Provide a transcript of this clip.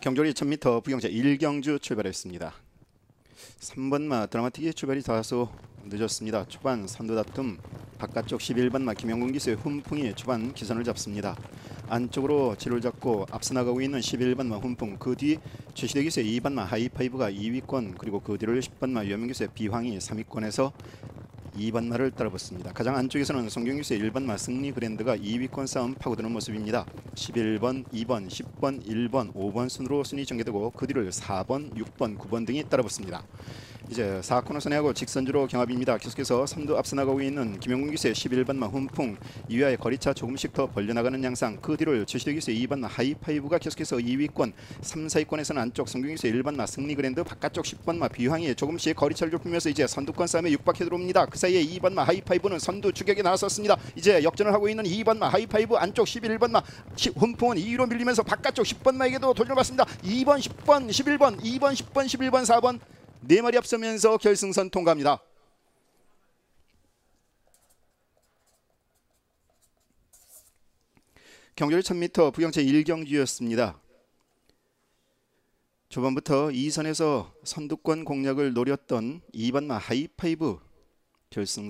경조리 1000m 부경자 1경주 출발했습니다. 3번마 드라마틱의 출발이 다소 늦었습니다. 초반 선두 다툼 바깥쪽 11번마 김영gun 기수의 훈풍이 초반 기선을 잡습니다. 안쪽으로 지를 잡고 앞서 나가고 있는 11번마 훈풍 그 뒤 최시대 기수의 2번마 하이파이브가 2위권 그리고 그 뒤를 10번마 유현민 기수의 비황이 3위권에서 2번마를 따라붙습니다. 가장 안쪽에서는 송경규수의 1번마 승리 그랜드가 2위권 싸움 파고드는 모습입니다. 11번, 2번, 10번, 1번, 5번 순으로 순위 전개되고 그 뒤를 4번, 6번, 9번 등이 따라붙습니다. 이제 4코너 선회하고 직선주로 경합입니다. 계속해서 3두 앞서 나가고 있는 김영gun 기수의 11번마 훈풍 이외의 거리차 조금씩 더 벌려나가는 양상 그 뒤를 최시대 기수의 2번마 하이파이브가 계속해서 2위권 3, 4위권에서는 안쪽 성경 기수의 1번마 승리 그랜드 바깥쪽 10번마 비황이 조금씩 거리차를 좁히면서 이제 선두권 싸움에 육박해 들어옵니다. 그 사이에 2번마 하이파이브는 선두 추격에 나섰습니다. 이제 역전을 하고 있는 2번마 하이파이브 안쪽 11번마 훈풍은 2위로 밀리면서 바깥쪽 10번마에게도 도전을 받습니다. 2번, 10번, 11번, 2번, 10번, 11번, 4번 네 마리 앞서면서 결승선 통과합니다. 경주를 1000m 부경차 1경주였습니다. 초반부터 2선에서 선두권 공략을 노렸던 2번마 하이파이브 결승